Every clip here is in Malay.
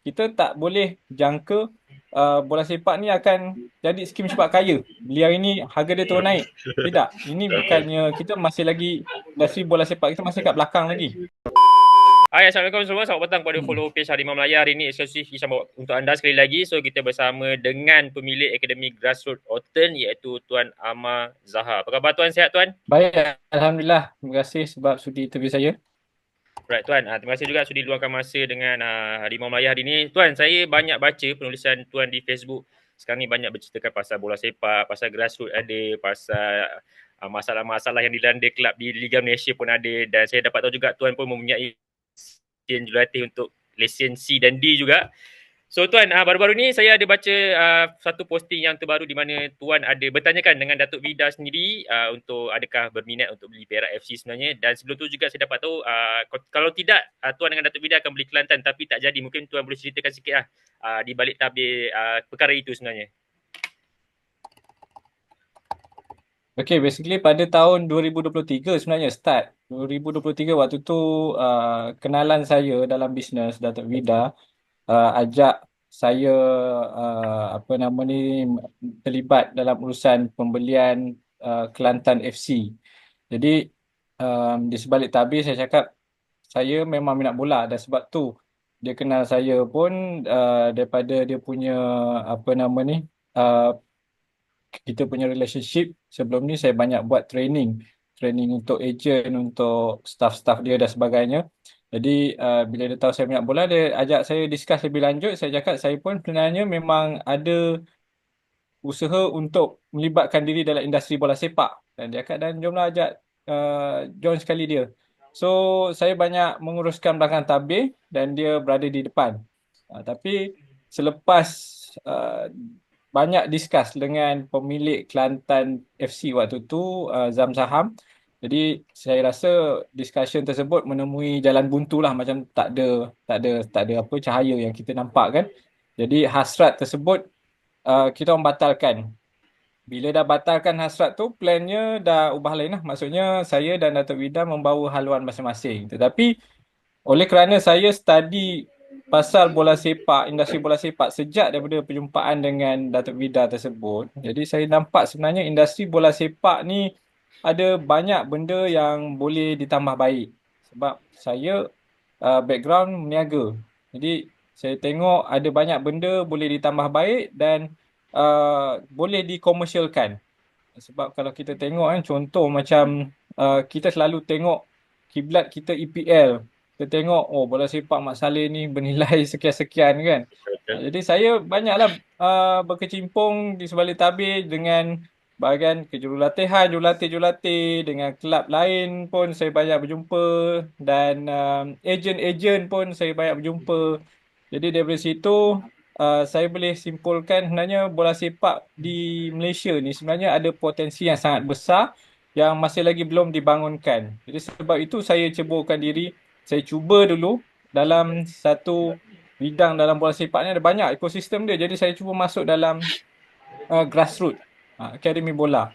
kita tak boleh jangka uh, bola sepak ni akan jadi skim cepat kaya. Beli hari ni harga dia turun naik. Tidak. Ini bukannya kita masih lagi industri bola sepak kita masih kat belakang lagi. Hai, Assalamualaikum semua. Selamat datang kepada follow page Harimau Melaya. Hari ini eksklusif Hisham bawa untuk anda sekali lagi. So, kita bersama dengan pemilik Akademi Grassroots Otten iaitu Tuan Amar Zaha. Apa khabar Tuan? Sihat Tuan? Baik, Alhamdulillah. Terima kasih sebab sudi interview saya. Right Tuan, uh, terima kasih juga sudi luangkan masa dengan uh, Harimau Melaya hari ini. Tuan, saya banyak baca penulisan Tuan di Facebook. Sekarang ni banyak berceritakan pasal bola sepak, pasal grassroots ada, pasal uh, masalah-masalah yang dilanda kelab di Liga Malaysia pun ada dan saya dapat tahu juga Tuan pun mempunyai lesen jurulatih untuk lesen C dan D juga. So tuan, uh, baru-baru ni saya ada baca uh, satu posting yang terbaru di mana tuan ada bertanyakan dengan Datuk Vida sendiri uh, untuk adakah berminat untuk beli Perak FC sebenarnya dan sebelum tu juga saya dapat tahu uh, kalau tidak uh, tuan dengan Datuk Vida akan beli Kelantan tapi tak jadi mungkin tuan boleh ceritakan sikit lah uh, di balik tabir uh, perkara itu sebenarnya. Okay, basically pada tahun 2023 sebenarnya start. 2023 waktu tu uh, kenalan saya dalam bisnes Datuk Vida uh, ajak saya uh, apa nama ni terlibat dalam urusan pembelian uh, Kelantan FC. Jadi um, di sebalik tabir saya cakap saya memang minat bola dan sebab tu. Dia kenal saya pun uh, daripada dia punya apa nama ni uh, kita punya relationship sebelum ni saya banyak buat training. Training untuk agent untuk staff-staff dia dan sebagainya jadi uh, bila dia tahu saya minat bola, dia ajak saya discuss lebih lanjut. Saya cakap saya pun sebenarnya memang ada usaha untuk melibatkan diri dalam industri bola sepak. Dan dia kata, dan jomlah ajak uh, join sekali dia. So saya banyak menguruskan belakang tabir dan dia berada di depan. Uh, tapi selepas uh, banyak discuss dengan pemilik Kelantan FC waktu tu, uh, Zam Saham, jadi saya rasa discussion tersebut menemui jalan buntu lah macam tak ada tak ada tak ada apa cahaya yang kita nampak kan. Jadi hasrat tersebut uh, kita orang batalkan. Bila dah batalkan hasrat tu plannya dah ubah lain lah. Maksudnya saya dan Datuk Vida membawa haluan masing-masing. Tetapi oleh kerana saya study pasal bola sepak, industri bola sepak sejak daripada perjumpaan dengan Datuk Vida tersebut. Jadi saya nampak sebenarnya industri bola sepak ni ada banyak benda yang boleh ditambah baik sebab saya uh, background meniaga. Jadi saya tengok ada banyak benda boleh ditambah baik dan uh, boleh dikomersialkan. Sebab kalau kita tengok kan contoh macam uh, kita selalu tengok kiblat kita EPL. Kita tengok oh bola sepak Mak Saleh ni bernilai sekian-sekian kan. Jadi saya banyaklah uh, berkecimpung di sebalik tabir dengan bahagian kejurulatihan, jurulatih-jurulatih dengan kelab lain pun saya banyak berjumpa dan um, ejen-ejen pun saya banyak berjumpa. Jadi dari situ uh, saya boleh simpulkan sebenarnya bola sepak di Malaysia ni sebenarnya ada potensi yang sangat besar yang masih lagi belum dibangunkan. Jadi sebab itu saya ceburkan diri, saya cuba dulu dalam satu bidang dalam bola sepak ni ada banyak ekosistem dia. Jadi saya cuba masuk dalam uh, grassroots ha, akademi bola.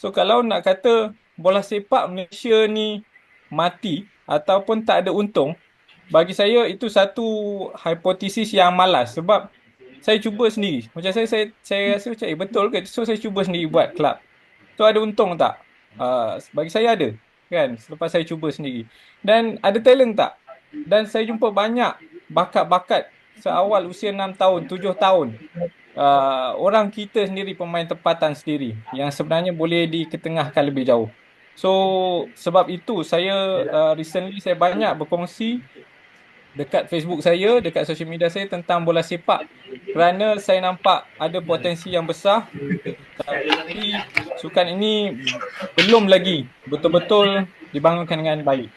So kalau nak kata bola sepak Malaysia ni mati ataupun tak ada untung, bagi saya itu satu hipotesis yang malas sebab saya cuba sendiri. Macam saya saya saya rasa macam eh betul ke? So saya cuba sendiri buat kelab. So ada untung tak? Uh, bagi saya ada kan selepas saya cuba sendiri. Dan ada talent tak? Dan saya jumpa banyak bakat-bakat seawal usia 6 tahun, 7 tahun uh, orang kita sendiri pemain tempatan sendiri yang sebenarnya boleh diketengahkan lebih jauh. So sebab itu saya uh, recently saya banyak berkongsi dekat Facebook saya, dekat social media saya tentang bola sepak kerana saya nampak ada potensi yang besar tapi sukan ini belum lagi betul-betul dibangunkan dengan baik.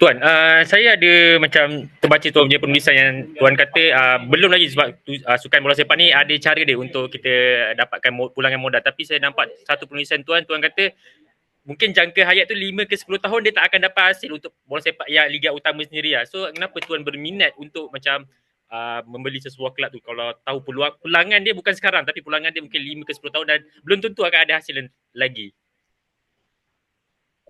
Tuan, uh, saya ada macam terbaca tuan punya penulisan yang tuan kata uh, belum lagi sebab uh, sukan bola sepak ni ada cara dia untuk kita dapatkan pulangan modal. Tapi saya nampak satu penulisan tuan tuan kata mungkin jangka hayat tu 5 ke 10 tahun dia tak akan dapat hasil untuk bola sepak yang liga utama sendiri lah. So kenapa tuan berminat untuk macam uh, membeli sesuatu kelab tu? Kalau tahu peluang pulangan dia bukan sekarang tapi pulangan dia mungkin 5 ke 10 tahun dan belum tentu akan ada hasil lagi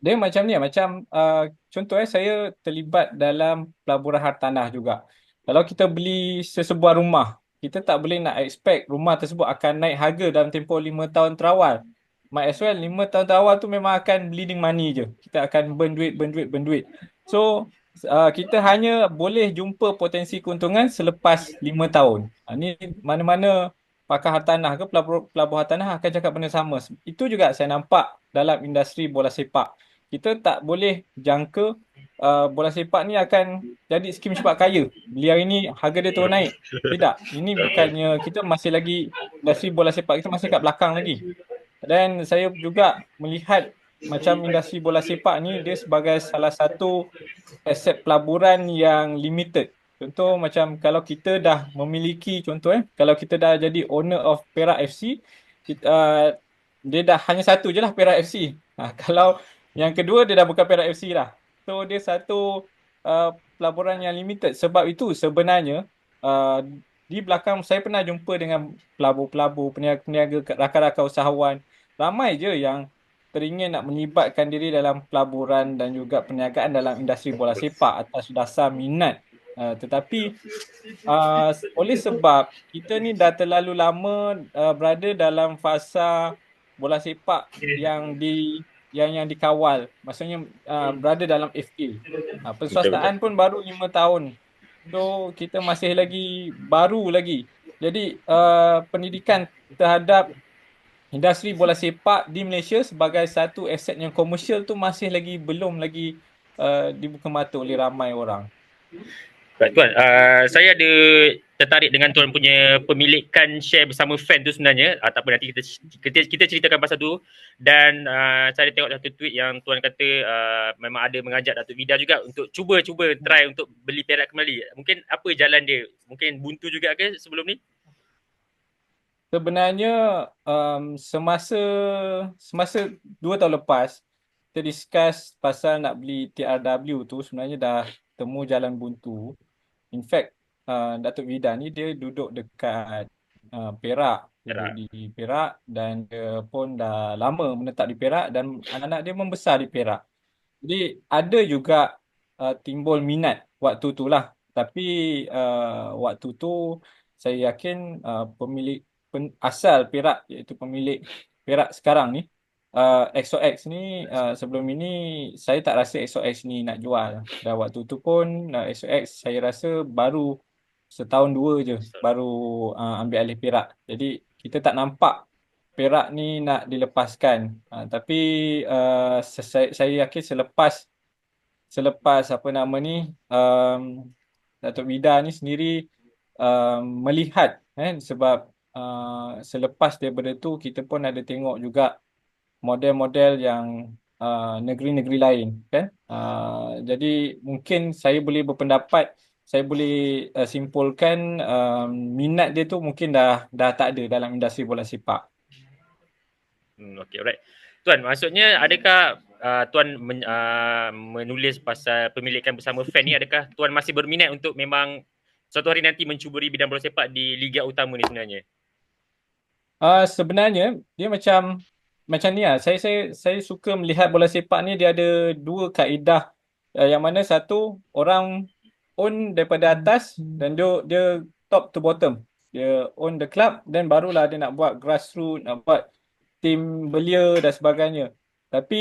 dia macam ni macam uh, contoh eh saya terlibat dalam pelaburan hartanah juga kalau kita beli sesebuah rumah, kita tak boleh nak expect rumah tersebut akan naik harga dalam tempoh lima tahun terawal. Might as well lima tahun terawal tu memang akan bleeding money je. Kita akan burn duit, burn duit, burn duit. So, uh, kita hanya boleh jumpa potensi keuntungan selepas lima tahun. Uh, ni mana-mana pakar hartanah ke pelabur, pelabur hartanah akan cakap benda sama. Itu juga saya nampak dalam industri bola sepak. Kita tak boleh jangka uh, bola sepak ni akan jadi skim cepat kaya. Beli hari ni harga dia turun naik. Tidak. Ini bukannya kita masih lagi industri bola sepak kita masih kat belakang lagi. Dan saya juga melihat macam industri bola sepak ni dia sebagai salah satu aset pelaburan yang limited. Contoh macam kalau kita dah memiliki contoh eh kalau kita dah jadi owner of Perak FC kita, uh, dia dah hanya satu je lah Perak FC. Ha, kalau yang kedua dia dah bukan Perak FC lah. So dia satu uh, pelaburan yang limited. Sebab itu sebenarnya uh, di belakang saya pernah jumpa dengan pelabur-pelabur, peniaga-peniaga, rakan-rakan usahawan. Ramai je yang teringin nak melibatkan diri dalam pelaburan dan juga perniagaan dalam industri bola sepak atas dasar minat. Uh, tetapi uh, oleh sebab kita ni dah terlalu lama uh, berada dalam fasa bola sepak yang di yang yang dikawal maksudnya uh, berada dalam FA. Uh, perswastaan pun baru 5 tahun. So kita masih lagi baru lagi. Jadi uh, pendidikan terhadap industri bola sepak di Malaysia sebagai satu aset yang komersial tu masih lagi belum lagi uh, dibuka mata oleh ramai orang. Tuan, uh, saya ada tertarik dengan tuan punya pemilikan share bersama fan tu sebenarnya ataupun nanti kita kita, kita ceritakan pasal tu dan uh, saya tengok satu tweet yang tuan kata uh, memang ada mengajak Datuk Vida juga untuk cuba-cuba try untuk beli perak kembali. Mungkin apa jalan dia? Mungkin buntu juga ke sebelum ni? sebenarnya um, semasa semasa dua tahun lepas kita discuss pasal nak beli TRW tu sebenarnya dah temu jalan buntu. In fact, uh, Datuk Vida ni dia duduk dekat uh, Perak, Perak. di Perak dan dia pun dah lama menetap di Perak dan anak-anak dia membesar di Perak. Jadi ada juga uh, timbul minat waktu tu lah. Tapi uh, waktu tu saya yakin uh, pemilik pen, asal Perak iaitu pemilik Perak sekarang ni uh, XOX ni uh, sebelum ini saya tak rasa XOX ni nak jual. Dan waktu tu pun uh, XOX saya rasa baru setahun dua je baru uh, ambil alih Perak. Jadi kita tak nampak Perak ni nak dilepaskan. Uh, tapi uh, saya, saya yakin selepas selepas apa nama ni um, Datuk Vida ni sendiri um, melihat eh, sebab uh, selepas daripada tu kita pun ada tengok juga model-model yang uh, negeri-negeri lain kan uh, jadi mungkin saya boleh berpendapat saya boleh uh, simpulkan uh, minat dia tu mungkin dah dah tak ada dalam industri bola sepak. Hmm, okay, alright. Tuan, maksudnya adakah uh, tuan men, uh, menulis pasal pemilikan bersama fan ni adakah tuan masih berminat untuk memang suatu hari nanti mencuburi bidang bola sepak di liga utama ni sebenarnya? Uh, sebenarnya dia macam macam ni lah. Saya saya saya suka melihat bola sepak ni dia ada dua kaedah uh, yang mana satu orang own daripada atas dan dia dia top to bottom. Dia own the club dan barulah dia nak buat grassroots, nak buat team belia dan sebagainya. Tapi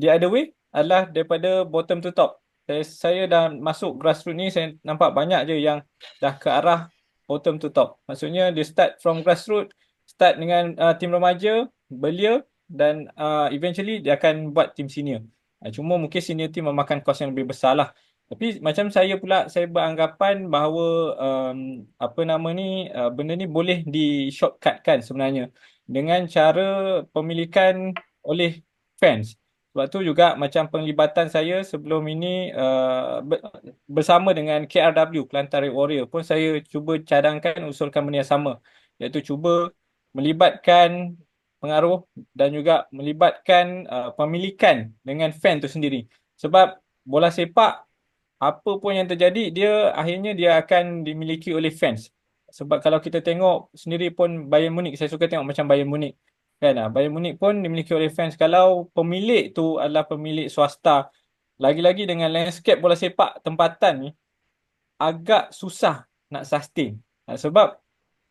the other way adalah daripada bottom to top. Saya saya dah masuk grassroots ni saya nampak banyak je yang dah ke arah bottom to top. Maksudnya dia start from grassroots start dengan uh, tim remaja, belia dan uh, eventually dia akan buat tim senior. Uh, cuma mungkin senior team memakan kos yang lebih besar lah. Tapi macam saya pula, saya beranggapan bahawa um, apa nama ni, uh, benda ni boleh di shortcutkan sebenarnya dengan cara pemilikan oleh fans. Sebab tu juga macam penglibatan saya sebelum ini uh, bersama dengan KRW, Kelantan Warrior pun saya cuba cadangkan usulkan benda yang sama. Iaitu cuba melibatkan pengaruh dan juga melibatkan uh, pemilikan dengan fan tu sendiri. Sebab bola sepak apa pun yang terjadi dia akhirnya dia akan dimiliki oleh fans. Sebab kalau kita tengok sendiri pun Bayern Munich saya suka tengok macam Bayern Munich. Kan ah Bayern Munich pun dimiliki oleh fans kalau pemilik tu adalah pemilik swasta lagi-lagi dengan landscape bola sepak tempatan ni agak susah nak sustain. Ha, sebab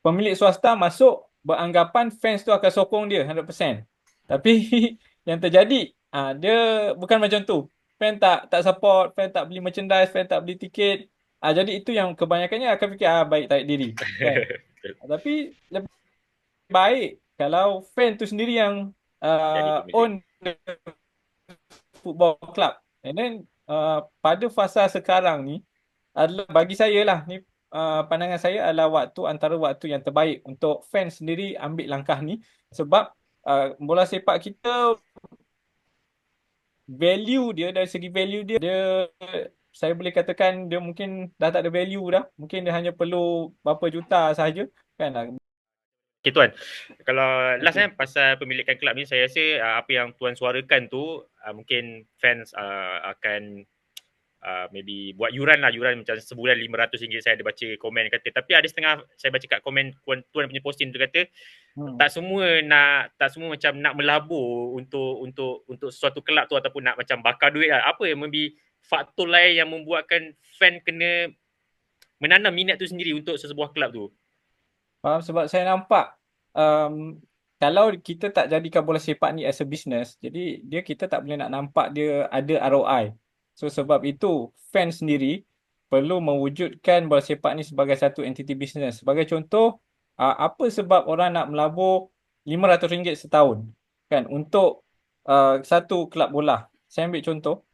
pemilik swasta masuk beranggapan fans tu akan sokong dia 100%. Tapi yang terjadi ah dia bukan macam tu. Fan tak tak support, fan tak beli merchandise, fan tak beli tiket. Ah jadi itu yang kebanyakannya akan fikir ah baik tarik diri. Kan? Ah, tapi lebih baik kalau fan tu sendiri yang uh, own football club. And then uh, pada fasa sekarang ni adalah bagi saya lah ni uh, pandangan saya adalah waktu antara waktu yang terbaik untuk fans sendiri ambil langkah ni. Sebab uh, bola sepak kita value dia dari segi value dia dia saya boleh katakan dia mungkin dah tak ada value dah. Mungkin dia hanya perlu berapa juta sahaja kan? Okay Tuan, kalau last okay. kan pasal pemilikan kelab ni saya rasa uh, apa yang Tuan suarakan tu uh, mungkin fans uh, akan uh, maybe buat yuran lah, yuran macam sebulan RM500 saya ada baca komen kata. Tapi ada setengah saya baca kat komen Tuan, Tuan punya posting tu kata hmm. tak semua nak, tak semua macam nak melabur untuk untuk untuk sesuatu kelab tu ataupun nak macam bakar duit lah. Apa yang maybe faktor lain yang membuatkan fan kena menanam minat tu sendiri untuk sesebuah kelab tu? Faham sebab saya nampak um, kalau kita tak jadikan bola sepak ni as a business, jadi dia kita tak boleh nak nampak dia ada ROI. So sebab itu fan sendiri perlu mewujudkan bola sepak ni sebagai satu entiti business. Sebagai contoh, uh, apa sebab orang nak melabur RM500 setahun kan untuk uh, satu kelab bola. Saya ambil contoh.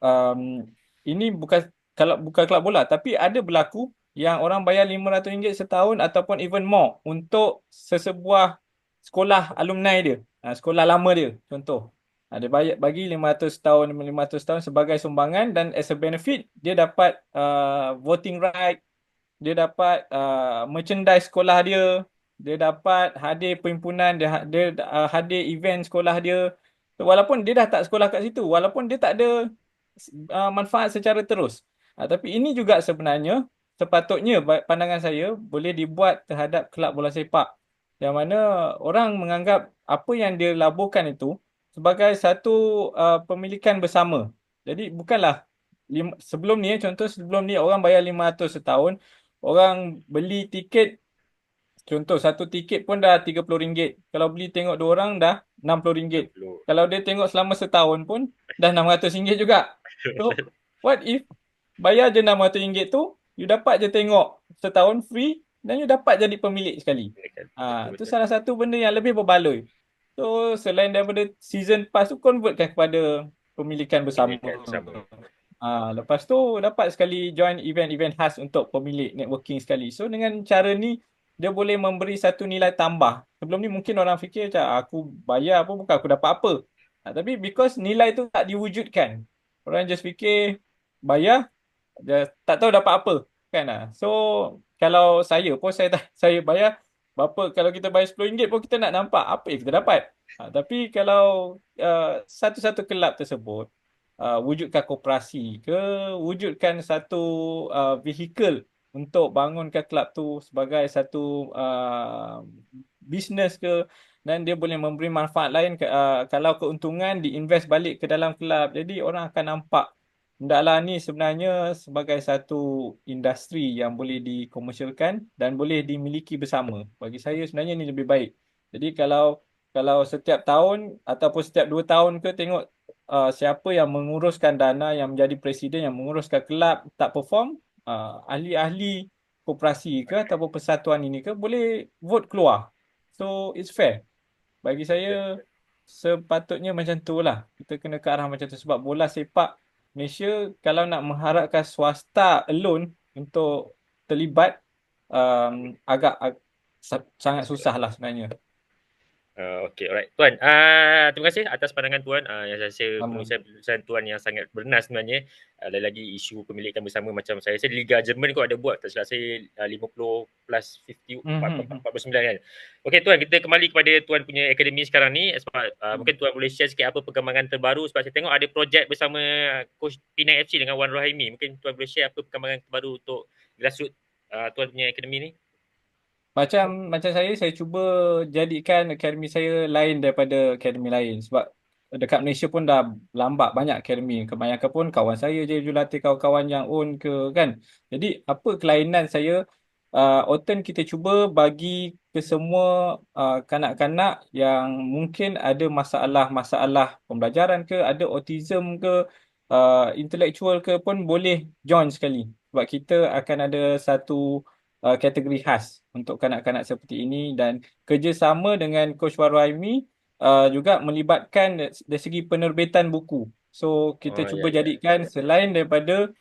Um, ini bukan kalau bukan kelab bola tapi ada berlaku yang orang bayar RM500 setahun ataupun even more untuk sesebuah sekolah alumni dia. Ha, sekolah lama dia contoh. Ha, dia bayar, bagi 500 tahun 500 tahun sebagai sumbangan dan as a benefit dia dapat uh, voting right, dia dapat uh, merchandise sekolah dia, dia dapat hadir perhimpunan, dia, dia uh, hadir event sekolah dia. So, walaupun dia dah tak sekolah kat situ, walaupun dia tak ada uh, manfaat secara terus. Ha, tapi ini juga sebenarnya sepatutnya pandangan saya boleh dibuat terhadap kelab bola sepak yang mana orang menganggap apa yang dia laburkan itu sebagai satu uh, pemilikan bersama. Jadi bukanlah lima, sebelum ni contoh sebelum ni orang bayar 500 setahun, orang beli tiket contoh satu tiket pun dah RM30. Kalau beli tengok dua orang dah RM60. Kalau dia tengok selama setahun pun dah RM600 juga. So what if bayar je RM600 tu you dapat je tengok setahun free dan you dapat jadi pemilik sekali. Ha, itu salah satu benda yang lebih berbaloi. So selain daripada season pass tu convertkan kepada pemilikan bersama. Ha, lepas tu dapat sekali join event-event khas untuk pemilik networking sekali. So dengan cara ni dia boleh memberi satu nilai tambah. Sebelum ni mungkin orang fikir macam aku bayar apa bukan aku dapat apa. Ha, tapi because nilai tu tak diwujudkan. Orang just fikir bayar dia tak tahu dapat apa kan lah. So kalau saya pun saya saya bayar berapa kalau kita bayar RM10 pun kita nak nampak apa yang kita dapat. Ha, tapi kalau uh, satu-satu kelab tersebut uh, wujudkan koperasi ke wujudkan satu uh, vehicle untuk bangunkan kelab tu sebagai satu uh, bisnes ke dan dia boleh memberi manfaat lain ke, uh, kalau keuntungan diinvest balik ke dalam kelab. Jadi orang akan nampak Hendaklah ni sebenarnya sebagai satu industri yang boleh dikomersialkan dan boleh dimiliki bersama. Bagi saya sebenarnya ni lebih baik. Jadi kalau kalau setiap tahun ataupun setiap dua tahun ke tengok uh, siapa yang menguruskan dana yang menjadi presiden yang menguruskan kelab tak perform, uh, ahli-ahli koperasi ke ataupun persatuan ini ke boleh vote keluar. So it's fair. Bagi saya sepatutnya macam tu lah. Kita kena ke arah macam tu sebab bola sepak Malaysia kalau nak mengharapkan swasta alone untuk terlibat um, agak ag- sangat susah lah sebenarnya. Uh, okay, alright. Tuan, uh, terima kasih atas pandangan Tuan uh, yang saya rasa penulisan Tuan yang sangat bernas sebenarnya. Uh, lagi isu pemilikan bersama macam saya rasa Liga Jerman kot ada buat, tak silap saya uh, 50 plus 50, mm-hmm. 49 kan. Okay Tuan, kita kembali kepada Tuan punya akademi sekarang ni. Sebab uh, mm. mungkin Tuan boleh share sikit apa perkembangan terbaru sebab saya tengok ada projek bersama Coach Penang FC dengan Wan Rohaimi. Mungkin Tuan boleh share apa perkembangan terbaru untuk grassroots uh, Tuan punya akademi ni? Macam macam saya saya cuba jadikan akademi saya lain daripada akademi lain sebab dekat Malaysia pun dah lambat banyak akademi. Kebanyakan pun kawan saya je jurulatih kawan-kawan yang own ke kan. Jadi apa kelainan saya uh, Oten kita cuba bagi ke semua uh, kanak-kanak yang mungkin ada masalah-masalah pembelajaran ke, ada autism ke, uh, intellectual ke pun boleh join sekali. Sebab kita akan ada satu uh, kategori khas untuk kanak-kanak seperti ini dan kerjasama dengan Coach Warwaimi uh, juga melibatkan dari segi penerbitan buku. So kita Oh, cuba ya, ya. jadikan selain daripada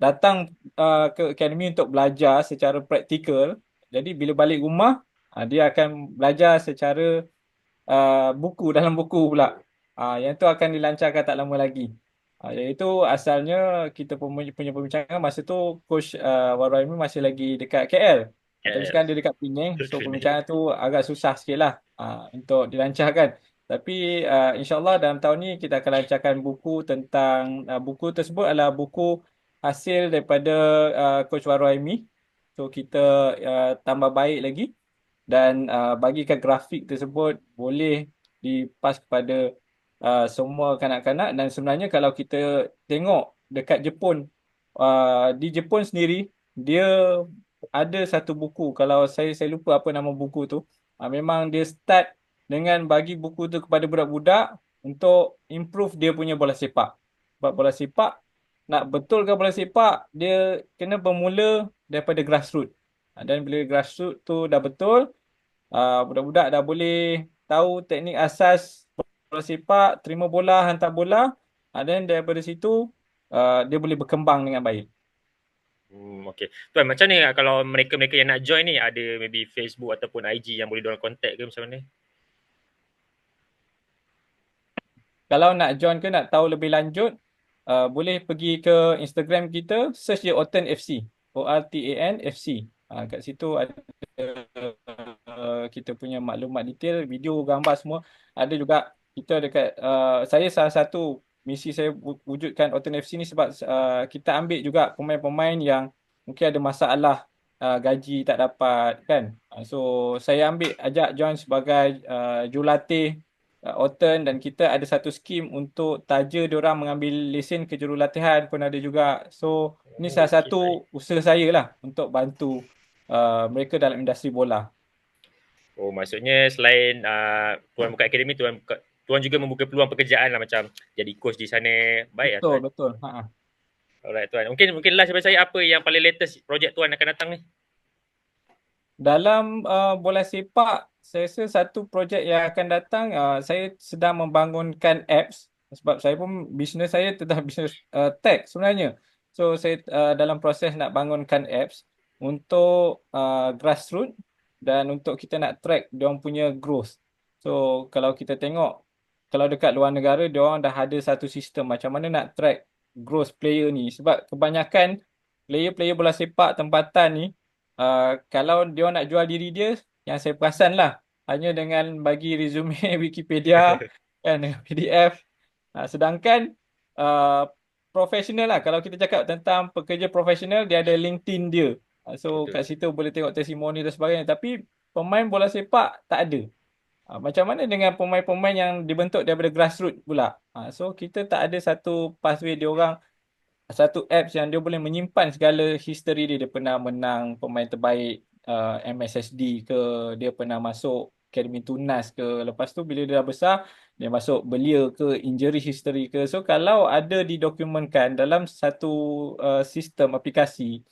datang uh, ke akademi untuk belajar secara praktikal. Jadi bila balik rumah, uh, dia akan belajar secara uh, buku dalam buku pula. Uh, yang tu akan dilancarkan tak lama lagi. Uh, iaitu asalnya kita punya, punya perbincangan masa tu Coach uh, Warwaimi masih lagi dekat KL. Tapi KL. sekarang dia dekat Penang. So Penang. perbincangan tu agak susah sikit lah uh, untuk dilancarkan. Tapi uh, insyaAllah dalam tahun ni kita akan lancarkan buku tentang uh, buku tersebut adalah buku hasil daripada uh, Coach Warwaimi. So kita uh, tambah baik lagi dan uh, bagikan grafik tersebut boleh dipas kepada uh, semua kanak-kanak dan sebenarnya kalau kita tengok dekat Jepun uh, di Jepun sendiri dia ada satu buku. Kalau saya saya lupa apa nama buku tu. Uh, memang dia start dengan bagi buku tu kepada budak-budak untuk improve dia punya bola sepak. Sebab bola sepak nak betulkan bola sepak dia kena bermula daripada grassroots dan bila grassroots tu dah betul uh, budak-budak dah boleh tahu teknik asas bola sepak, terima bola, hantar bola. Uh, dan daripada situ uh, dia boleh berkembang dengan baik. Hmm, okay. Tuan, macam ni kalau mereka-mereka yang nak join ni ada maybe Facebook ataupun IG yang boleh diorang contact ke macam mana? Kalau nak join ke nak tahu lebih lanjut, uh, boleh pergi ke Instagram kita, search je Oten FC. O-R-T-A-N FC. Uh, kat situ ada uh, kita punya maklumat detail, video, gambar semua. Ada juga kita dekat, uh, saya salah satu misi saya wujudkan Oten FC ni sebab uh, kita ambil juga pemain-pemain yang mungkin ada masalah uh, gaji tak dapat kan. Uh, so saya ambil ajak join sebagai uh, jurulatih uh, Oten dan kita ada satu skim untuk taja diorang mengambil lesen ke jurulatihan pun ada juga. So ini salah satu usaha saya lah untuk bantu uh, mereka dalam industri bola. Oh, maksudnya selain uh, tuan buka akademi, tuan buka, tuan juga membuka peluang pekerjaan lah macam jadi coach di sana. Baik lah Betul, tuan. betul. Ha. Alright tuan. Mungkin mungkin last daripada saya apa yang paling latest projek tuan akan datang ni? Dalam uh, bola sepak, saya rasa satu projek yang akan datang, uh, saya sedang membangunkan apps sebab saya pun bisnes saya tentang bisnes uh, tech sebenarnya. So saya uh, dalam proses nak bangunkan apps untuk uh, grassroots dan untuk kita nak track dia punya growth. So kalau kita tengok kalau dekat luar negara dia orang dah ada satu sistem macam mana nak track growth player ni. Sebab kebanyakan player-player bola sepak tempatan ni uh, kalau dia nak jual diri dia yang saya perasan lah. Hanya dengan bagi resume Wikipedia kan PDF uh, sedangkan uh, profesional lah. Kalau kita cakap tentang pekerja profesional dia ada LinkedIn dia. Uh, so Betul. kat situ boleh tengok testimoni dan sebagainya. Tapi pemain bola sepak tak ada uh, macam mana dengan pemain-pemain yang dibentuk daripada grassroots pula uh, so kita tak ada satu pathway dia orang satu apps yang dia boleh menyimpan segala history dia. Dia pernah menang pemain terbaik uh, MSSD ke, dia pernah masuk Akademi Tunas ke. Lepas tu bila dia dah besar, dia masuk belia ke, injury history ke. So kalau ada didokumentkan dalam satu uh, sistem aplikasi,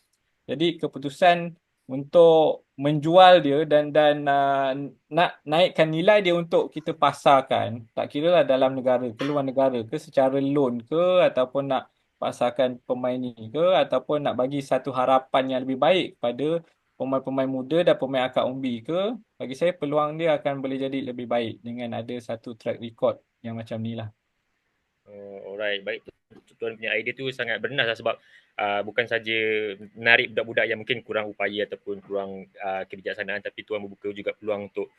jadi keputusan untuk menjual dia dan dan uh, nak naikkan nilai dia untuk kita pasarkan tak kira lah dalam negara ke luar negara ke secara loan ke ataupun nak pasarkan pemain ni ke ataupun nak bagi satu harapan yang lebih baik kepada pemain-pemain muda dan pemain akak umbi ke bagi saya peluang dia akan boleh jadi lebih baik dengan ada satu track record yang macam ni lah. Oh, alright. Baik. Tuan punya idea tu sangat bernas lah sebab uh, bukan saja menarik budak-budak yang mungkin kurang upaya ataupun kurang uh, kebijaksanaan tapi tuan membuka juga peluang untuk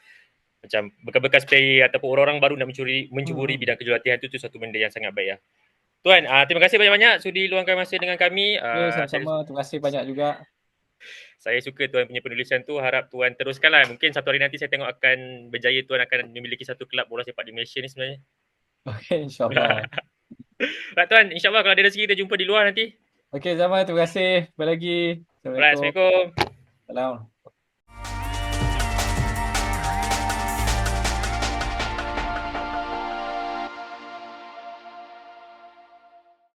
macam bekas-bekas player ataupun orang-orang baru nak mencuri mencuburi Hmm. bidang kejurulatihan tu tu satu benda yang sangat baik lah. Tuan, uh, terima kasih banyak-banyak sudi luangkan masa dengan kami. Ya, Uh, saya, sama-sama. Terima kasih banyak juga. saya suka tuan punya penulisan tu. Harap tuan teruskan lah. Mungkin satu hari nanti saya tengok akan berjaya tuan akan memiliki satu kelab bola sepak di Malaysia ni sebenarnya. Okey, insyaAllah. Right, tuan, insyaAllah kalau ada rezeki kita jumpa di luar nanti. Okey, Zaman. Terima kasih. Sekali lagi. Alright, Assalamualaikum. Assalamualaikum. Salam.